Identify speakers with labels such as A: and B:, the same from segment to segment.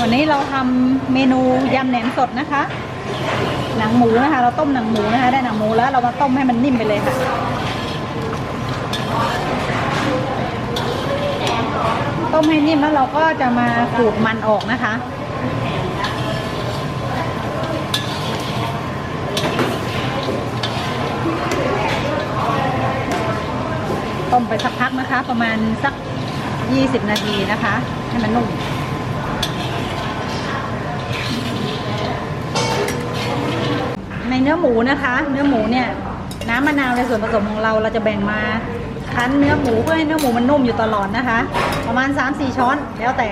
A: วันนี้เราทำเมนูยำแหนมสดนะคะ หนังหมูนะคะ เราต้มหนังหมูนะคะ ได้หนังหมูแล้วเรามาต้มให้มันนิ่มไปเลยค่ะต้มให้นิ่มแล้วเราก็จะมาขูดมันออกนะคะ ต้มไปสักพักนะคะ ประมาณสัก 20 นาทีนะคะ ให้มันนุ่ม ในเนื้อหมูนะคะ เนื้อหมูเนี่ยน้ำมะนาวในส่วนผสมของเราเราจะแบ่งมาคั้นเนื้อหมูเพื่อให้เนื้อหมูมันนุ่มอยู่ตลอดนะคะ ประมาณ 3-4 ช้อนแล้วแต่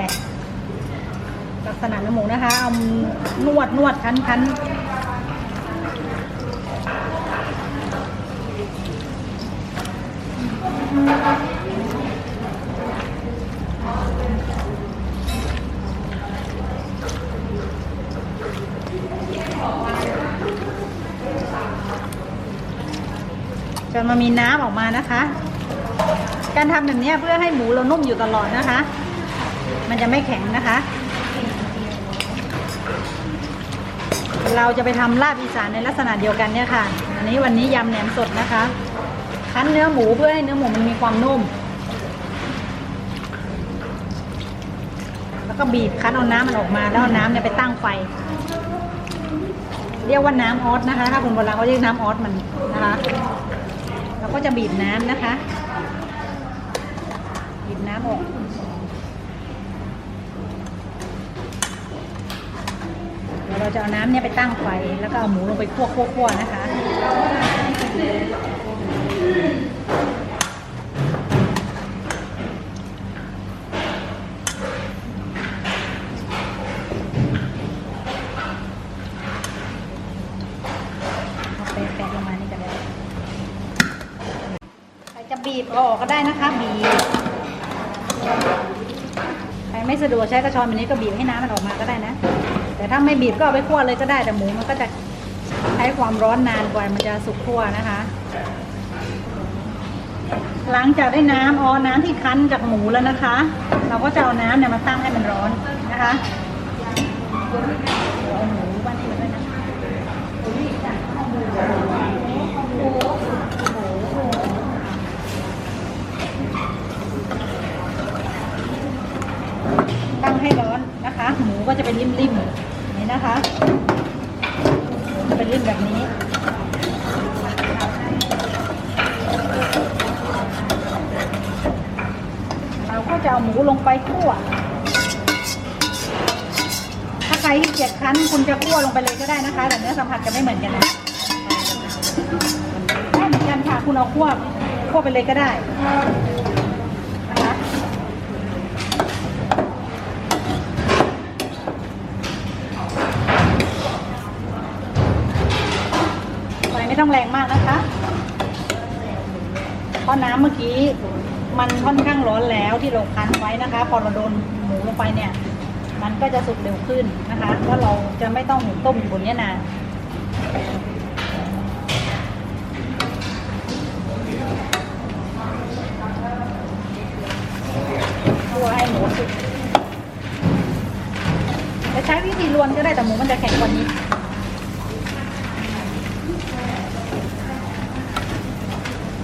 A: ลักษณะเนื้อหมูนะคะ เอานวดนวดคั้นคั้น จนมามีน้ำออกมานะคะ การทำแบบนี้เพื่อให้หมูเรานุ่มอยู่ตลอดนะคะ มันจะไม่แข็งนะคะ เราจะไปทำลาบอีสานในลักษณะเดียวกันเนี่ยค่ะ อันนี้วันนี้ยำแหนมสดนะคะ คั้นเนื้อหมูเพื่อให้เนื้อหมูมันมีความนุ่ม แล้วก็บีบคั้นเอาน้ำมันออกมาแล้วเอาน้ำเนี่ยไปตั้งไฟเรียกว่าน้ำออสนะคะ ถ้าคนโบราณเขาเรียกน้ำออสมันนะคะ เราก็จะบีบน้ำนะคะ บีบน้ำออกเดี๋ยวเราจะเอาน้ำเนี่ยไปตั้งไฟ แล้วก็เอาหมูลงไปคั่วคั่วคั่วนะคะ ออกก็ได้นะคะบีบใครไม่สะดวกใช้กระชอนแบบนี้ก็บีบให้น้ำมันออกมาก็ได้นะ แต่ถ้าไม่บีบก็เอาไปคั่วเลยก็ได้แต่หมูมันก็จะใช้ความร้อนนานกว่ามันจะสุกคั่วนะคะ หลังจากได้น้ำอ๋อน้ำที่คั้นจากหมูแล้วนะคะ เราก็จะเอาน้ำเนี่ยมาตั้งให้มันร้อนนะคะเดี๋ยวเอาหมูบ้านนี้มาด้วยนะตั้งให้ร้อนนะคะ หมูก็จะเป็นริมๆอย่างนี้นะคะจะเป็นริมแบบนี้ เราก็จะเอาหมูลงไปคั่ว ถ้าใครที่เกียจคั้นคุณจะคั่วลงไปเลยก็ได้นะคะ แต่เนื้อสัมผัสจะไม่เหมือนกันนะได้เหมือนกันค่ะคุณเอาคั่วคั่วไปเลยก็ได้นะคะไฟไม่ต้องแรงมากนะคะเพราะน้ำเมื่อกี้ มันค่อนข้างร้อนแล้วที่เราคั้นไว้นะคะ พอเราโดนหมูลงไปเนี่ย มันก็จะสุกเร็วขึ้นนะคะแล้วเราจะไม่ต้องหมูต้มอยู่บนนี้นานคั่วให้หมูสุกจะใช้วิธีรวนก็ได้แต่หมูมันจะแข็งกว่านี้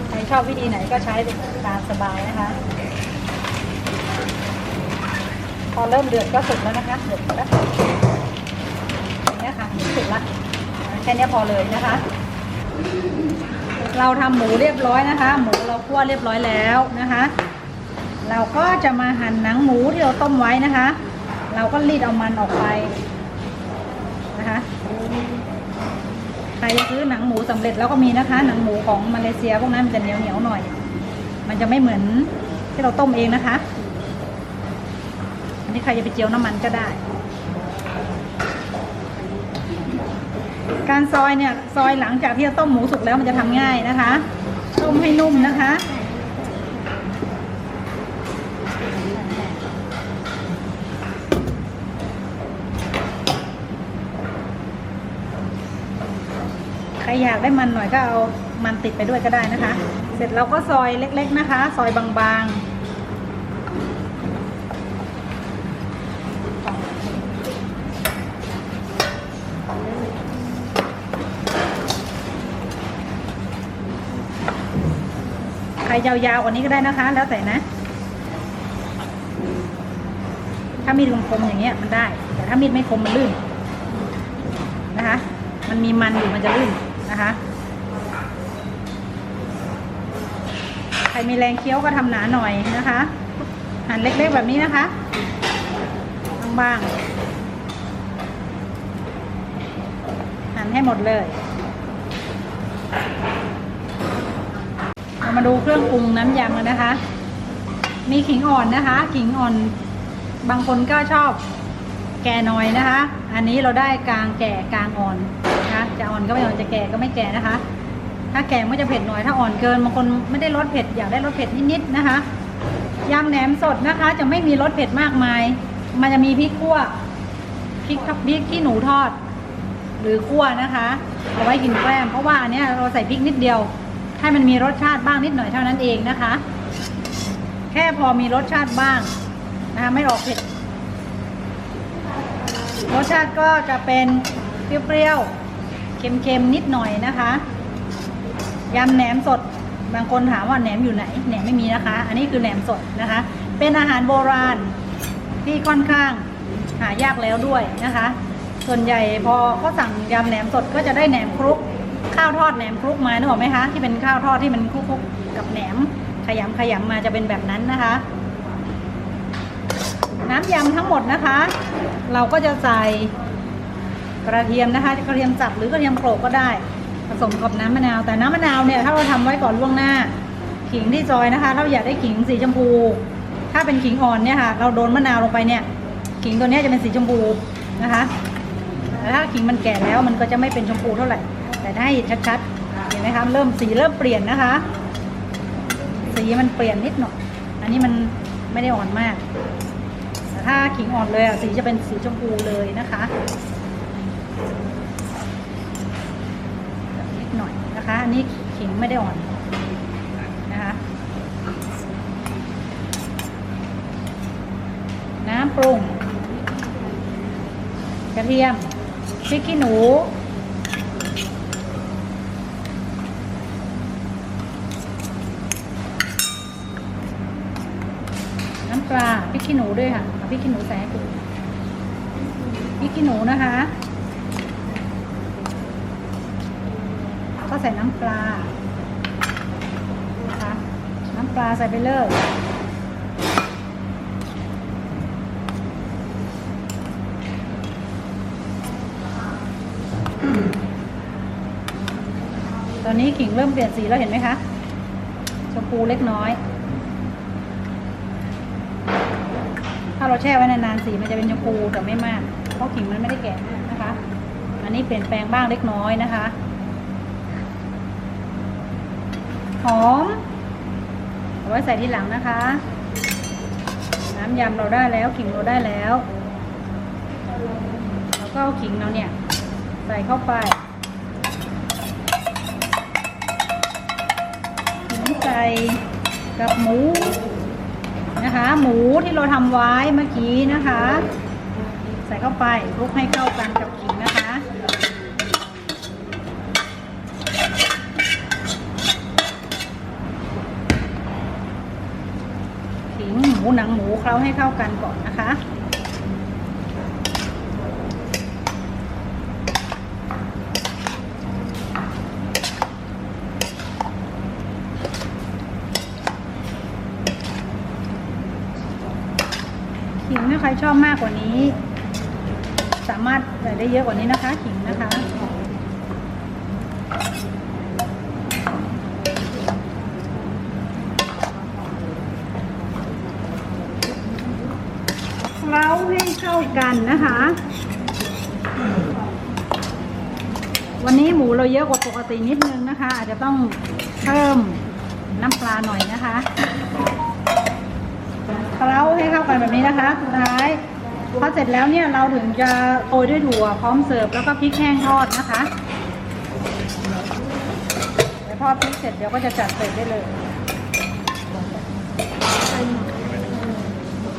A: ใคร ชอบวิธีไหนก็ใช้ตามสบายนะคะ พอเริ่มเดือดก็สุกแล้วนะคะเดือดแล้วอย่างนี้ค่ะสุกแล้วแค่นี้พอเลยนะคะ เราทำหมูเรียบร้อยนะคะ หมูเราคั่วเรียบร้อยแล้วนะคะ เราก็จะมาหั่นหนังหมูที่เราต้มไว้นะคะ เราก็รีดเอามันออกไปนะคะ ใครจะซื้อหนังหมูสำเร็จแล้วก็มีนะคะ หนังหมูของมาเลเซียพวกนั้นมันจะเหนียวเหนียวๆหน่อย มันจะไม่เหมือนที่เราต้มเองนะคะ อันนี้ใครจะไปเจียวน้ำมันก็ได้ การซอยเนี่ยซอยหลังจากที่เราต้มหมูสุกแล้วมันจะทำง่ายนะคะ ต้มให้นุ่มนะคะ รอยากได้มันหน่อยก็เอามันติดไปด้วยก็ได้นะคะ เสร็จเราก็ซอยเล็ก ๆนะคะ ซอยบางๆใครยาวๆกว่านี้ก็ได้นะคะ แล้วแต่นะ ถ้ามีดคมๆอย่างเงี้ยมันได้ แต่ถ้ามีดไม่คมมันลื่นนะคะ มันมีมันอยู่มันจะลื่น นะคะใครมีแรงเคี้ยวก็ทำหนาหน่อยนะคะ หั่นเล็กๆแบบนี้นะคะบางๆหั่นให้หมดเลยเรามาดูเครื่องปรุงน้ำยำกันนะคะ มีขิงอ่อนนะคะ ขิงอ่อนบางคนก็ชอบแก่น้อยนะคะ อันนี้เราได้กลางแก่กลางอ่อน จะอ่อนก็ไม่อ่อนจะแก่ก็ไม่แก่นะคะ ถ้าแก่ก็จะเผ็ดหน่อยถ้าอ่อนเกินบางคนไม่ได้รสเผ็ดอยากได้รสเผ็ดนิดๆนะคะยำแหนมสดนะคะ จะไม่มีรสเผ็ดมากมาย มันจะมีพริกขั่วพริกพริกขี้หนูทอด หรือขั่วนะคะเอาไว้กินแกล้มเพราะว่าอันนี้เราใส่พริกนิดเดียว ให้มันมีรสชาติบ้างนิดหน่อยเท่านั้นเองนะคะ แค่พอมีรสชาติบ้างนะคะไม่ออกเผ็ดรสชาติก็จะเป็นเปรี้ยวๆ เค็มๆนิดหน่อยนะคะยำแหนมสดบางคนถามว่าแหนมอยู่ไหนแหนมไม่มีนะคะ อันนี้คือแหนมสดนะคะ เป็นอาหารโบราณที่ค่อนข้างหายากแล้วด้วยนะคะ ส่วนใหญ่พอเขาสั่งยำแหนมสดก็จะได้แหนมคลุก ข้าวทอดแหนมคลุกมานึกออกไหมคะที่เป็นข้าวทอดที่มันคลุกๆกับแหนมขยำขยำมาจะเป็นแบบนั้นนะคะ น้ำยำทั้งหมดนะคะ เราก็จะใส่ กระเทียมนะคะกระเทียมสับหรือกระเทียมโขลกก็ได้ ผสมกับน้ำมะนาว แต่น้ำมะนาวเนี่ยถ้าเราทำไว้ก่อนล่วงหน้า ขิงที่ซอยนะคะ เราอยากได้ขิงสีชมพู ถ้าเป็นขิงอ่อนเนี่ยค่ะ เราโดนมะนาวลงไปเนี่ย ขิงตัวนี้จะเป็นสีชมพูนะคะแต่ถ้าขิงมันแก่แล้วมันก็จะไม่เป็นชมพูเท่าไหร่ แต่ถ้าให้ชัดๆเห็นไหมคะเริ่มสีเริ่มเปลี่ยนนะคะ สีมันเปลี่ยนนิดหน่อยอันนี้มันไม่ได้อ่อนมากแต่ถ้าขิงอ่อนเลยอะสีจะเป็นสีชมพูเลยนะคะ นะคะอันนี้ขิงไม่ได้อ่อนนะคะน้ำปรุงกระเทียมพริกขี้หนูน้ำปลาพริกขี้หนูด้วยค่ะพริกขี้หนูใส่ให้ดูพริกขี้หนูนะคะ ใส่น้ำปลานะคะน้ำปลาใส่ไปเลยตอนนี้ขิงเริ่มเปลี่ยนสีแล้วเห็นไหมคะ ชมพูเล็กน้อย ถ้าเราแช่ไว้นานๆสีมันจะเป็นชมพูแต่ไม่มาก เพราะขิงมันไม่ได้แก่มากนะคะ อันนี้เปลี่ยนแปลงบ้างเล็กน้อยนะคะ ห อมเอาไว้ใส่ทีหลังนะคะ น้ำยำเราได้แล้วขิงเราได้แล้วแล้วก็เอาขิงเราเนี่ย ใส่เข้าไปขิงใส่กับหมูนะคะ หมูที่เราทำไว้เมื่อกี้นะคะ ใส่เข้าไปคลุกให้เข้ากันกับขิงนะคะ ขิงห มูหนังหมูเคล้าให้เข้ากันก่อนนะคะขิงถ้าใครชอบมากกว่านี้ สามารถใส่ได้เยอะกว่านี้นะคะขิงนะคะ เคล้า ให้เข้ากันนะคะ วันนี้หมูเราเยอะกว่าปกตินิดนึงนะคะ อาจจะต้องเพิ่มน้ำปลาหน่อยนะคะเคล้าให้เข้ากันแบบนี้นะคะ สุดท้ายพอเสร็จแล้วเนี่ยเราถึงจะโรยด้วยถั่วพร้อมเสิร์ฟแล้วก็พริกแห้งทอดนะคะเดี๋ยวทอดพริกเสร็จเดี๋ยวก็จะจัดเสิร์ฟได้เลย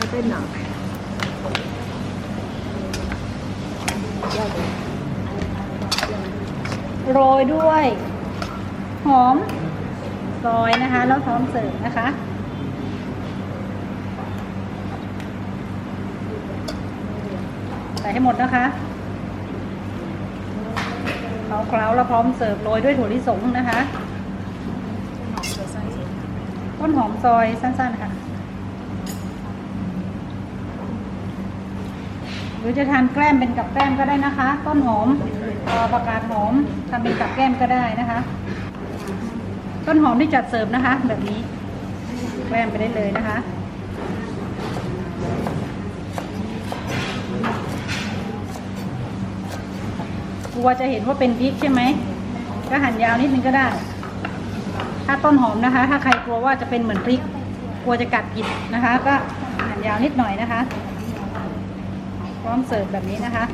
B: เต้นหนัง
A: โรยด้วย หอมซอยนะคะ แล้วพร้อมเสิร์ฟนะคะใส่ให้หมดนะคะเคล้าๆแล้วพร้อมเสิร์ฟโรยด้วยถั่วลิสงนะคะ ต้นหอมซอยสั้นๆค่ะ หรือจะทานแกล้มเป็นกับแกล้มก็ได้นะคะ ต้นหอมประกาศหอมทำเป็นกับแกล้มก็ได้นะคะ ต้นหอมที่จัดเสิร์ฟนะคะ แบบนี้แกล้มไปได้เลยนะคะกลัวจะเห็นว่าเป็นพริกใช่ไหมก็หั่นยาวนิดนึงก็ได้ ถ้าต้นหอมนะคะ ถ้าใครกลัวว่าจะเป็นเหมือนพริก กลัวจะกัดผิดนะคะ ก็หั่นยาวนิดหน่อยนะคะ พร้อมเสิร์ฟแบบนี้นะคะ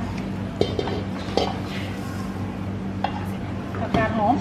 A: ผักกาดหอม